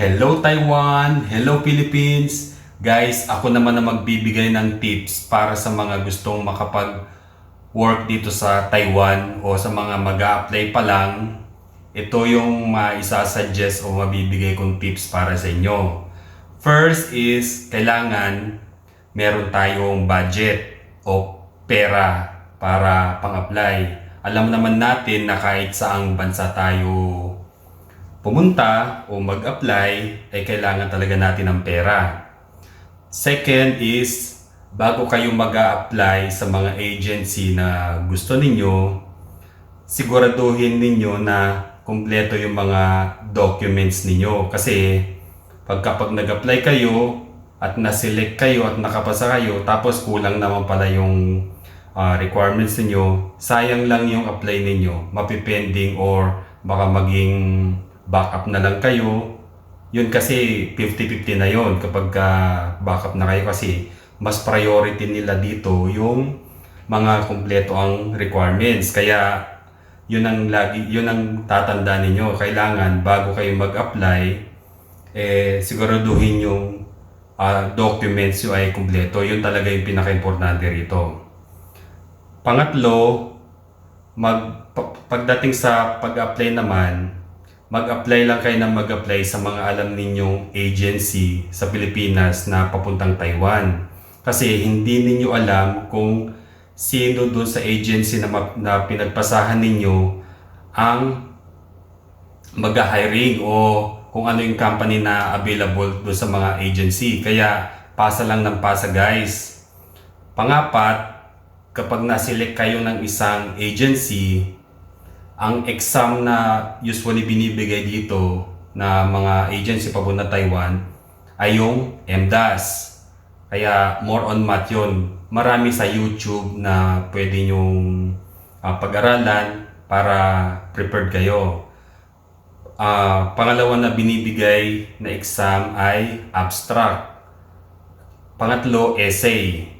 Hello Taiwan! Hello Philippines! Guys, ako naman na magbibigay ng tips para sa mga gustong makapag work dito sa Taiwan o sa mga mag apply pa lang. Ito yung maisasuggest o mabibigay kong tips para sa inyo. First is, kailangan meron tayong budget o pera para pang-apply. Alam naman natin na kahit saang bansa tayo pumunta o mag-apply, ay kailangan talaga natin ng pera. Second is, bago kayo mag apply sa mga agency na gusto ninyo, siguraduhin ninyo na kumpleto yung mga documents ninyo. Kasi pag kapag nag-apply kayo at na-select kayo at nakapasa kayo, tapos kulang naman pala yung ah, requirements ninyo, sayang lang yung apply ninyo, mapipending or baka maging backup na lang kayo. Yun kasi 50-50 na yon kapag ka backup na kayo kasi mas priority nila dito yung mga kumpleto ang requirements. Kaya yun ang lagi yun ang tatanda ninyo. Kailangan bago kayo mag-apply eh siguraduhin yung ah, documents yung ay kumpleto. Yun talaga yung pinaka-importante rito. Pangatlo, mag pa- pagdating sa pag-apply naman, mag-apply lang kayo ng mag-apply sa mga alam ninyong agency sa Pilipinas na papuntang Taiwan. Kasi hindi ninyo alam kung sino doon sa agency na, na pinagpasahan ninyo ang mag-hiring o kung ano yung company na available doon sa mga agency. Kaya pasa lang ng pasa guys. Pangapat, kapag na-select kayo ng isang agency, ang exam na usually binibigay dito na mga agency papunta Taiwan ay yung MDAS. Kaya more on math yun. Marami sa YouTube na pwede nyong ah, pag-aralan para prepared kayo. Ah, pangalawa na binibigay na exam ay abstract. Pangatlo, essay.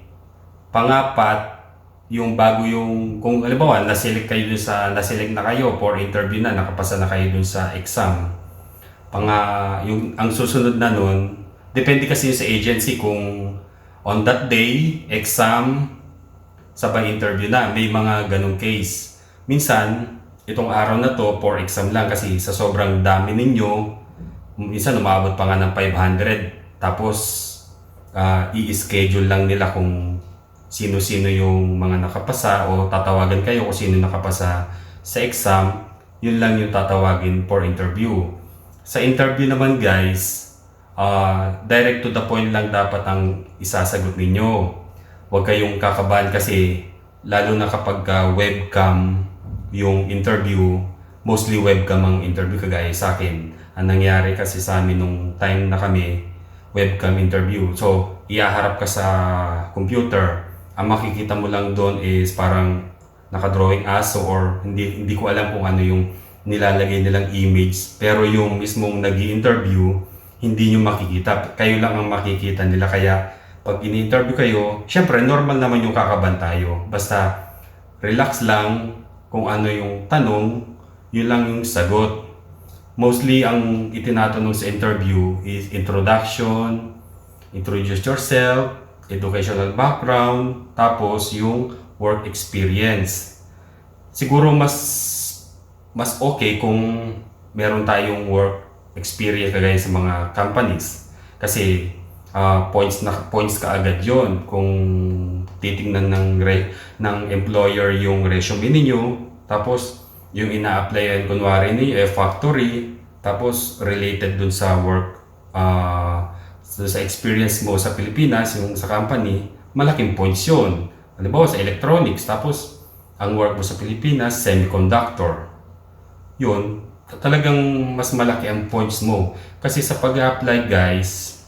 Pangapat, yung bago yung kung halimbawa na-select kayo dun sa na-select na kayo for interview na nakapasa na kayo dun sa exam. Panga yung ang susunod na nun depende kasi sa agency kung on that day exam sabay interview na may mga ganong case. Minsan itong araw na to for exam lang kasi sa sobrang dami ninyo minsan umabot pa nga ng 500 tapos ah, i-schedule lang nila kung sino-sino yung mga nakapasa o tatawagan kayo kung sino nakapasa sa exam, yun lang yung tatawagin for interview. Sa interview naman guys, ah, direct to the point lang dapat ang isasagot ninyo. Huwag kayong kakabahan kasi lalo na kapag ah, webcam yung interview, mostly webcam ang interview kagaya sa akin. Ang nangyari kasi sa amin nung time na kami, webcam interview. So, iyaharap ka sa computer. Ang makikita mo lang doon is parang nakadrawing aso or hindi hindi ko alam kung ano yung nilalagay nilang image. Pero yung mismong nag interview hindi nyo makikita. Kayo lang ang makikita nila. Kaya pag in-interview kayo, syempre normal naman yung kakaban tayo. Basta relax lang kung ano yung tanong, yun lang yung sagot. Mostly ang itinatanong sa interview is introduction, introduce yourself, educational background, tapos yung work experience. Siguro mas mas okay kung meron tayong work experience kagaya sa mga companies kasi ah, points na points kaagad 'yon kung titingnan ng re, ng employer yung resume ninyo tapos yung ina-applyan kunwari ninyo eh factory tapos related dun sa work ah, So, sa experience mo sa Pilipinas, yung sa company, malaking points yun. Halimbawa sa electronics, tapos ang work mo sa Pilipinas, semiconductor. Yun, talagang mas malaki ang points mo. Kasi sa pag-apply guys,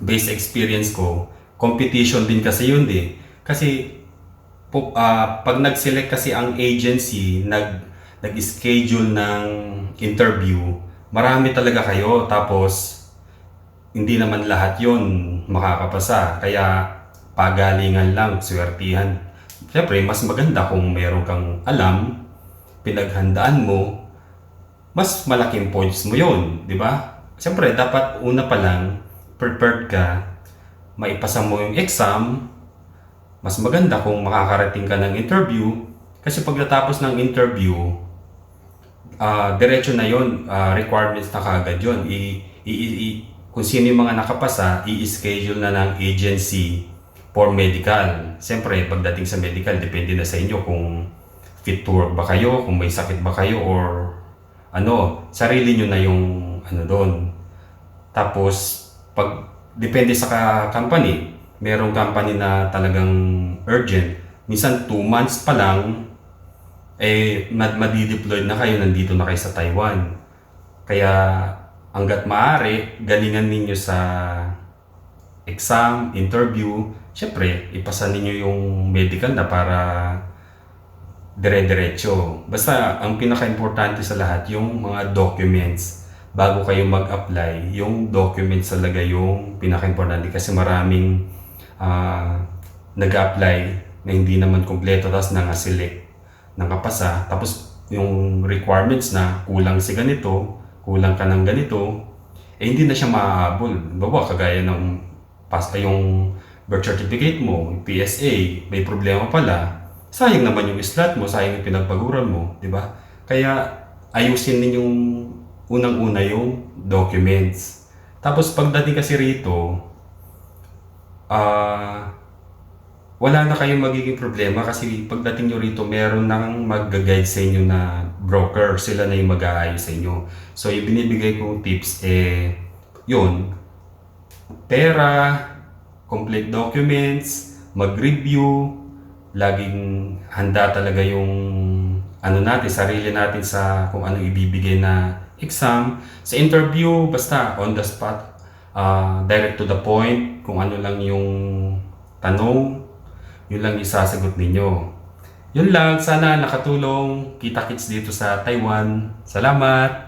based experience ko, competition din kasi yun eh. Kasi ah, pag nag-select kasi ang agency, nag, nag-schedule ng interview, marami talaga kayo. Tapos, hindi naman lahat yon makakapasa. Kaya pagalingan lang, swertihan. Siyempre, mas maganda kung meron kang alam, pinaghandaan mo, mas malaking points mo yon, di ba? siyempre, dapat una pa lang, prepared ka, maipasa mo yung exam, mas maganda kung makakarating ka ng interview. Kasi pagkatapos ng interview, ah diretso na yon requirements na kaagad yun. I, i, i- kung sino yung mga nakapasa, i-schedule na ng agency for medical. Siyempre, pagdating sa medical, depende na sa inyo kung fit to work ba kayo, kung may sakit ba kayo, or ano, sarili nyo na yung ano doon. Tapos, pag depende sa ka- company, merong company na talagang urgent. Minsan, 2 months pa lang, eh, mad madi-deploy na kayo, nandito na kayo sa Taiwan. Kaya, hanggat maaari, galingan ninyo sa exam, interview. Siyempre, ipasa ninyo yung medical na para dire-diretso. Basta, ang pinaka-importante sa lahat, yung mga documents. Bago kayo mag-apply, yung documents talaga yung pinaka-importante kasi maraming ah, nag-apply na hindi naman kompleto tapos nanga-select, nangapasa. Tapos, yung requirements na kulang si ganito, kulang ka ng ganito, eh hindi na siya maaabol. Bawa, kagaya ng pas yung birth certificate mo, yung PSA, may problema pala, sayang naman yung slot mo, sayang yung pinagpaguran mo, di ba? Kaya ayusin ninyong unang-una yung documents. Tapos pagdating kasi rito, ah wala na kayong magiging problema kasi pagdating nyo rito, meron nang mag-guide sa inyo na broker. Sila na yung mag-aayos sa inyo. So, yung binibigay kong tips, eh, yun, pera, complete documents, mag-review, laging handa talaga yung ano natin, sarili natin sa kung ano ibibigay na exam. Sa interview, basta on the spot, ah, direct to the point, kung ano lang yung tanong, yun lang isasagot ninyo. Yun lang, sana nakatulong. Kita-kits dito sa Taiwan. Salamat!